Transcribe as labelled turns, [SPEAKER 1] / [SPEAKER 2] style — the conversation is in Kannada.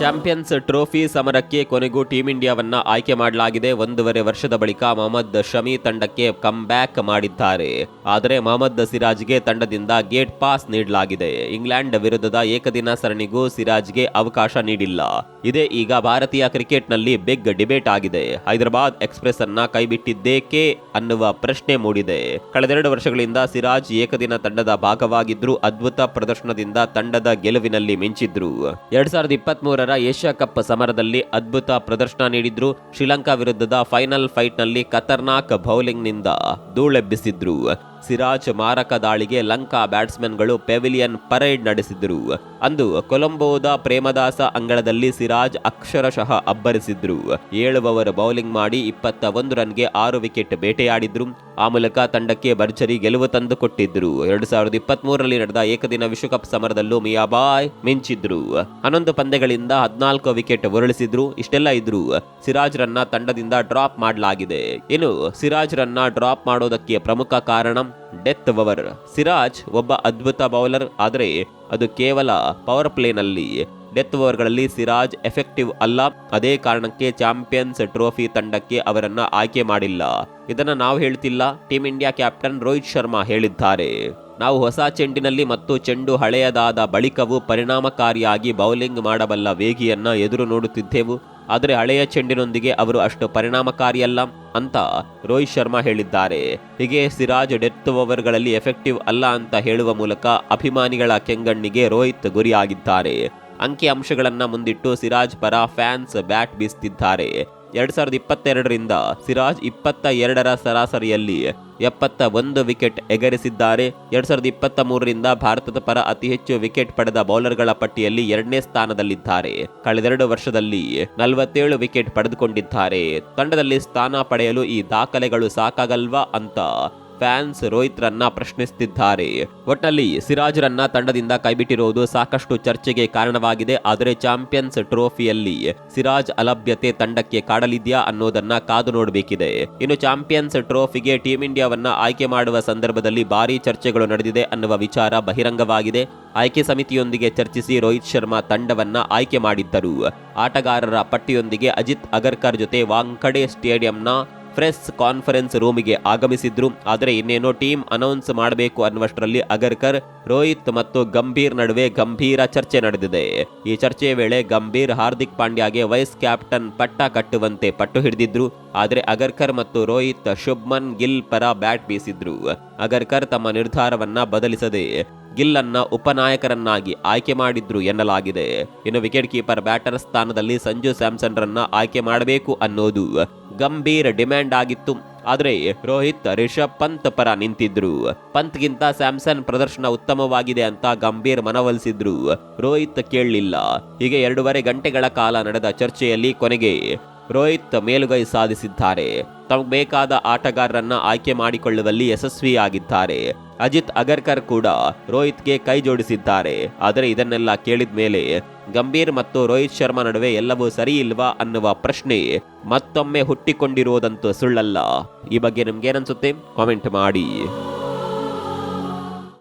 [SPEAKER 1] ಚಾಂಪಿಯನ್ಸ್ ಟ್ರೋಫಿ ಸಮರಕ್ಕೆ ಕೊನೆಗೂ ಟೀಂ ಇಂಡಿಯಾವನ್ನು ಆಯ್ಕೆ ಮಾಡಲಾಗಿದೆ. ಒಂದೂವರೆ ವರ್ಷದ ಬಳಿಕ ಮೊಹಮ್ಮದ್ ಶಮಿ ತಂಡಕ್ಕೆ ಕಮ್ ಬ್ಯಾಕ್ ಮಾಡಿದ್ದಾರೆ. ಆದರೆ ಮೊಹಮ್ಮದ್ ಸಿರಾಜ್ಗೆ ತಂಡದಿಂದ ಗೇಟ್ ಪಾಸ್ ನೀಡಲಾಗಿದೆ. ಇಂಗ್ಲೆಂಡ್ ವಿರುದ್ಧದ ಏಕದಿನ ಸರಣಿಗೂ ಸಿರಾಜ್ಗೆ ಅವಕಾಶ ನೀಡಿಲ್ಲ. ಇದೇ ಈಗ ಭಾರತೀಯ ಕ್ರಿಕೆಟ್ನಲ್ಲಿ ಬಿಗ್ ಡಿಬೇಟ್ ಆಗಿದೆ. ಹೈದರಾಬಾದ್ ಎಕ್ಸ್ಪ್ರೆಸ್ ಅನ್ನ ಕೈಬಿಟ್ಟಿದ್ದೇಕೆ ಅನ್ನುವ ಪ್ರಶ್ನೆ ಮೂಡಿದೆ. ಕಳೆದೆರಡು ವರ್ಷಗಳಿಂದ ಸಿರಾಜ್ ಏಕದಿನ ತಂಡದ ಭಾಗವಾಗಿದ್ರು ಅದ್ಭುತ ಪ್ರದರ್ಶನದಿಂದ ತಂಡದ ಗೆಲುವಿನಲ್ಲಿ ಮಿಂಚಿದ್ರು. ಎರಡ್ ಸಾವಿರದ ಇಪ್ಪತ್ತ್ ಮೂರರ ಏಷ್ಯಾ ಕಪ್ ಸಮರದಲ್ಲಿ ಅದ್ಭುತ ಪ್ರದರ್ಶನ ನೀಡಿದ್ರು. ಶ್ರೀಲಂಕಾ ವಿರುದ್ಧದ ಫೈನಲ್ ಫೈಟ್ನಲ್ಲಿ ಖತರ್ನಾಕ್ ಬೌಲಿಂಗ್ನಿಂದ ಧೂಳೆಬ್ಬಿಸಿದ್ರು. ಸಿರಾಜ್ ಮಾರಕ ದಾಳಿಗೆ ಲಂಕಾ ಬ್ಯಾಟ್ಸ್ಮನ್ಗಳು ಪೆವಿಲಿಯನ್ ಪರೇಡ್ ನಡೆಸಿದ್ರು. ಅಂದು ಕೊಲಂಬೋದ ಪ್ರೇಮದಾಸ ಅಂಗಳದಲ್ಲಿ ಸಿರಾಜ್ ಅಕ್ಷರಶಃ ಅಬ್ಬರಿಸಿದ್ರು. ಏಳು ಓವರ್ ಬೌಲಿಂಗ್ ಮಾಡಿ ಇಪ್ಪತ್ತ ಒಂದು ರನ್ಗೆ ಆರು ವಿಕೆಟ್ ಬೇಟೆಯಾಡಿದ್ರು. ಆ ಮೂಲಕ ತಂಡಕ್ಕೆ ಭರ್ಜರಿ ಗೆಲುವು ತಂದು ಕೊಟ್ಟಿದ್ರು. ಎರಡು ಸಾವಿರದ ಇಪ್ಪತ್ತ್ ಮೂರರಲ್ಲಿ ನಡೆದ ಏಕದಿನ ವಿಶ್ವಕಪ್ ಸಮರದಲ್ಲೂ ಮಿಯಾಬಾಯ್ ಮಿಂಚಿದ್ರು. ಹನ್ನೊಂದು ಪಂದ್ಯಗಳಿಂದ ಹದಿನಾಲ್ಕು ವಿಕೆಟ್ ಉರುಳಿಸಿದ್ರು. ಇಷ್ಟೆಲ್ಲ ಇದ್ರು ಸಿರಾಜ್ ರನ್ನ ತಂಡದಿಂದ ಡ್ರಾಪ್ ಮಾಡಲಾಗಿದೆ. ಇನ್ನು ಸಿರಾಜ್ ರನ್ನ ಡ್ರಾಪ್ ಮಾಡೋದಕ್ಕೆ ಪ್ರಮುಖ ಕಾರಣ ಡೆತ್ ಓವರ್ ಸಿರಾಜ್ ಒಬ್ಬ ಅದ್ಭುತ ಬೌಲರ್ ಆದರೆ ಅದು ಕೇವಲ ಪವರ್ ಪ್ಲೇನಲ್ಲಿ ಡೆತ್ ಓವರ್ಗಳಲ್ಲಿ ಸಿರಾಜ್ ಎಫೆಕ್ಟಿವ್ ಅಲ್ಲ. ಅದೇ ಕಾರಣಕ್ಕೆ ಚಾಂಪಿಯನ್ಸ್ ಟ್ರೋಫಿ ತಂಡಕ್ಕೆ ಅವರನ್ನು ಆಯ್ಕೆ ಮಾಡಿಲ್ಲ. ಇದನ್ನು ನಾವು ಹೇಳ್ತಿಲ್ಲ. Team India captain Rohit Sharma ಹೇಳಿದ್ದಾರೆ. ನಾವು ಹೊಸ ಚೆಂಡಿನಲ್ಲಿ ಮತ್ತು ಚೆಂಡು ಹಳೆಯದಾದ ಬಳಿಕವೂ ಪರಿಣಾಮಕಾರಿಯಾಗಿ ಬೌಲಿಂಗ್ ಮಾಡಬಲ್ಲ ವೇಗಿಯನ್ನ ಎದುರು ನೋಡುತ್ತಿದ್ದೆವು. ಆದರೆ ಹಳೆಯ ಚೆಂಡಿನೊಂದಿಗೆ ಅವರು ಅಷ್ಟು ಪರಿಣಾಮಕಾರಿಯಲ್ಲ ಅಂತ ರೋಹಿತ್ ಶರ್ಮಾ ಹೇಳಿದ್ದಾರೆ. ಹೀಗೆ ಸಿರಾಜ್ ಡೆತ್ ಓವರ್ಗಳಲ್ಲಿ ಎಫೆಕ್ಟಿವ್ ಅಲ್ಲ ಅಂತ ಹೇಳುವ ಮೂಲಕ ಅಭಿಮಾನಿಗಳ ಕೆಂಗಣ್ಣಿಗೆ ರೋಹಿತ್ ಗುರಿಯಾಗಿದ್ದಾರೆ. ಅಂಕಿ ಅಂಶಗಳನ್ನು ಮುಂದಿಟ್ಟು ಸಿರಾಜ್ ಪರ ಫ್ಯಾನ್ಸ್ ಬ್ಯಾಟ್ ಬೀಸ್ತಿದ್ದಾರೆ. ಎರಡ್ ಸಾವಿರದ ಇಪ್ಪತ್ತೆರಡರಿಂದ ಸಿರಾಜ್ ಇಪ್ಪತ್ತ ಎರಡರ ಸರಾಸರಿಯಲ್ಲಿ ಎಪ್ಪತ್ತ ಒಂದು ವಿಕೆಟ್ ಎಗರಿಸಿದ್ದಾರೆ. ಎರಡ್ ಸಾವಿರದ ಇಪ್ಪತ್ತ ಮೂರರಿಂದ ಭಾರತದ ಪರ ಅತಿ ಹೆಚ್ಚು ವಿಕೆಟ್ ಪಡೆದ ಬೌಲರ್ಗಳ ಪಟ್ಟಿಯಲ್ಲಿ ಎರಡನೇ ಸ್ಥಾನದಲ್ಲಿದ್ದಾರೆ. ಕಳೆದೆರಡು ವರ್ಷದಲ್ಲಿ ನಲವತ್ತೇಳು ವಿಕೆಟ್ ಪಡೆದುಕೊಂಡಿದ್ದಾರೆ. ತಂಡದಲ್ಲಿ ಸ್ಥಾನ ಪಡೆಯಲು ಈ ದಾಖಲೆಗಳು ಸಾಕಾಗಲ್ವಾ ಅಂತ ಫ್ಯಾನ್ಸ್ ರೋಹಿತ್ ರನ್ನ ಪ್ರಶ್ನಿಸುತ್ತಿದ್ದಾರೆ ಒಟ್ಟಲ್ಲಿ ಸಿರಾಜ್ ರನ್ನ ತಂಡದಿಂದ ಕೈಬಿಟ್ಟಿರುವುದು ಸಾಕಷ್ಟು ಚರ್ಚೆಗೆ ಕಾರಣವಾಗಿದೆ. ಆದರೆ ಚಾಂಪಿಯನ್ಸ್ ಟ್ರೋಫಿಯಲ್ಲಿ ಸಿರಾಜ್ ಅಲಭ್ಯತೆ ತಂಡಕ್ಕೆ ಕಾಡಲಿದೆಯಾ ಅನ್ನೋದನ್ನ ಕಾದು ನೋಡಬೇಕಿದೆ. ಇನ್ನು ಚಾಂಪಿಯನ್ಸ್ ಟ್ರೋಫಿಗೆ ಟೀಂ ಇಂಡಿಯಾವನ್ನ ಆಯ್ಕೆ ಮಾಡುವ ಸಂದರ್ಭದಲ್ಲಿ ಭಾರಿ ಚರ್ಚೆಗಳು ನಡೆದಿದೆ ಅನ್ನುವ ವಿಚಾರ ಬಹಿರಂಗವಾಗಿದೆ. ಆಯ್ಕೆ ಸಮಿತಿಯೊಂದಿಗೆ ಚರ್ಚಿಸಿ ರೋಹಿತ್ ಶರ್ಮಾ ತಂಡವನ್ನ ಆಯ್ಕೆ ಮಾಡಿದ್ದರು. ಆಟಗಾರರ ಪಟ್ಟಿಯೊಂದಿಗೆ ಅಜಿತ್ ಅಗರ್ಕರ್ ಜೊತೆ ವಾಂಖಡೆ ಸ್ಟೇಡಿಯಂನ ಪ್ರೆಸ್ ಕಾನ್ಫರೆನ್ಸ್ ರೂಮಿಗೆ ಆಗಮಿಸಿದ್ರು. ಆದರೆ ಇನ್ನೇನೋ ಟೀಮ್ ಅನೌನ್ಸ್ ಮಾಡಬೇಕು ಅನ್ನುವಷ್ಟರಲ್ಲಿ ಅಗರ್ಕರ್, ರೋಹಿತ್ ಮತ್ತು ಗಂಭೀರ್ ನಡುವೆ ಗಂಭೀರ ಚರ್ಚೆ ನಡೆದಿದೆ. ಈ ಚರ್ಚೆಯ ವೇಳೆ ಗಂಭೀರ್ ಹಾರ್ದಿಕ್ ಪಾಂಡ್ಯಾಗೆ ವೈಸ್ ಕ್ಯಾಪ್ಟನ್ ಪಟ್ಟ ಕಟ್ಟುವಂತೆ ಪಟ್ಟು ಹಿಡಿದಿದ್ರು. ಆದರೆ ಅಗರ್ಕರ್ ಮತ್ತು ರೋಹಿತ್ ಶುಭ್ಮನ್ ಗಿಲ್ ಪರ ಬ್ಯಾಟ್ ಬೀಸಿದ್ರು. ಅಗರ್ಕರ್ ತಮ್ಮ ನಿರ್ಧಾರವನ್ನ ಬದಲಿಸದೆ ಗಿಲ್ ಅನ್ನ ಉಪನಾಯಕರನ್ನಾಗಿ ಆಯ್ಕೆ ಮಾಡಿದ್ರು ಎನ್ನಲಾಗಿದೆ. ಇನ್ನು ವಿಕೆಟ್ ಕೀಪರ್ ಬ್ಯಾಟರ್ ಸ್ಥಾನದಲ್ಲಿ ಸಂಜು ಸ್ಯಾಮ್ಸನ್ ರನ್ನ ಆಯ್ಕೆ ಮಾಡಬೇಕು ಅನ್ನೋದು ಗಂಭೀರ್ ಡಿಮ್ಯಾಂಡ್ ಆಗಿತ್ತು. ಆದರೆ ರೋಹಿತ್, ರಿಷಬ್ ಪಂತ್ ಪರ ನಿಂತಿದ್ರು. ಪಂತ್ಗಿಂತ ಸ್ಯಾಮ್ಸನ್ ಪ್ರದರ್ಶನ ಉತ್ತಮವಾಗಿದೆ ಅಂತ ಗಂಭೀರ್ ಮನವೊಲಿಸಿದ್ರು. ರೋಹಿತ್ ಕೇಳಲಿಲ್ಲ. ಹೀಗೆ ಎರಡೂವರೆ ಗಂಟೆಗಳ ಕಾಲ ನಡೆದ ಚರ್ಚೆಯಲ್ಲಿ ಕೊನೆಗೆ ರೋಹಿತ್ ಮೇಲುಗೈ ಸಾಧಿಸಿದ್ದಾರೆ. ತಮಗೆ ಬೇಕಾದ ಆಟಗಾರರನ್ನ ಆಯ್ಕೆ ಮಾಡಿಕೊಳ್ಳುವಲ್ಲಿ ಯಶಸ್ವಿಯಾಗಿದ್ದಾರೆ. ಅಜಿತ್ ಅಗರ್ಕರ್ ಕೂಡ ರೋಹಿತ್ಗೆ ಕೈ ಜೋಡಿಸಿದ್ದಾರೆ. ಆದರೆ ಇದನ್ನೆಲ್ಲ ಕೇಳಿದ ಮೇಲೆ ಗಂಭೀರ್ ಮತ್ತು ರೋಹಿತ್ ಶರ್ಮಾ ನಡುವೆ ಎಲ್ಲವೂ ಸರಿ ಇಲ್ವಾ ಅನ್ನುವ ಪ್ರಶ್ನೆ ಮತ್ತೊಮ್ಮೆ ಹುಟ್ಟಿಕೊಂಡಿರುವುದಂತೂ ಸುಳ್ಳಲ್ಲ. ಈ ಬಗ್ಗೆ ನಿಮ್ಗೇನನ್ಸುತ್ತೆ ಕಾಮೆಂಟ್ ಮಾಡಿ.